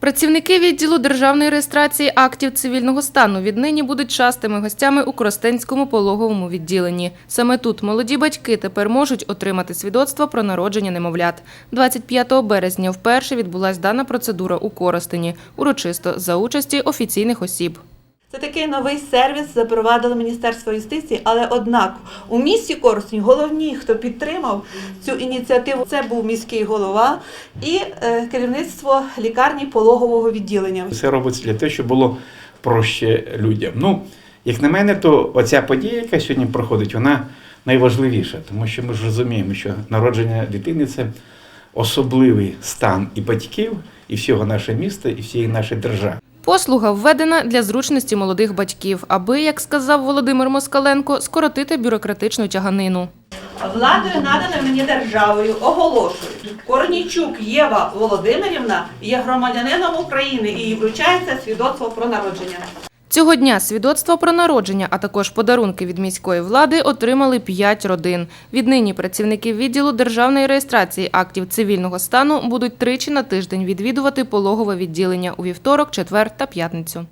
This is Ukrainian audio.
Працівники відділу державної реєстрації актів цивільного стану віднині будуть частими гостями у Коростенському пологовому відділенні. Саме тут молоді батьки тепер можуть отримати свідоцтво про народження немовлят. 25 березня вперше відбулась дана процедура у Коростені, урочисто за участі офіційних осіб. Це такий новий сервіс запровадило Міністерство юстиції, але однак у місті Коростень головні, хто підтримав цю ініціативу, це був міський голова і е, керівництво лікарні пологового відділення. Все робиться для того, щоб було проще людям. Ну, як на мене, то оця подія, яка сьогодні проходить, вона найважливіша, тому що ми ж розуміємо, що народження дитини це особливий стан і батьків, і всього нашого міста, і всієї нашої держави. Послуга введена для зручності молодих батьків, аби, як сказав Володимир Москаленко, скоротити бюрократичну тяганину. Владою надане мені державою оголошую. Корнічук Єва Володимирівна є громадянином України і їй вручається свідоцтво про народження. Цього дня свідоцтво про народження, а також подарунки від міської влади отримали п'ять родин. Віднині працівники відділу державної реєстрації актів цивільного стану будуть тричі на тиждень відвідувати пологове відділення у вівторок, четвер та п'ятницю.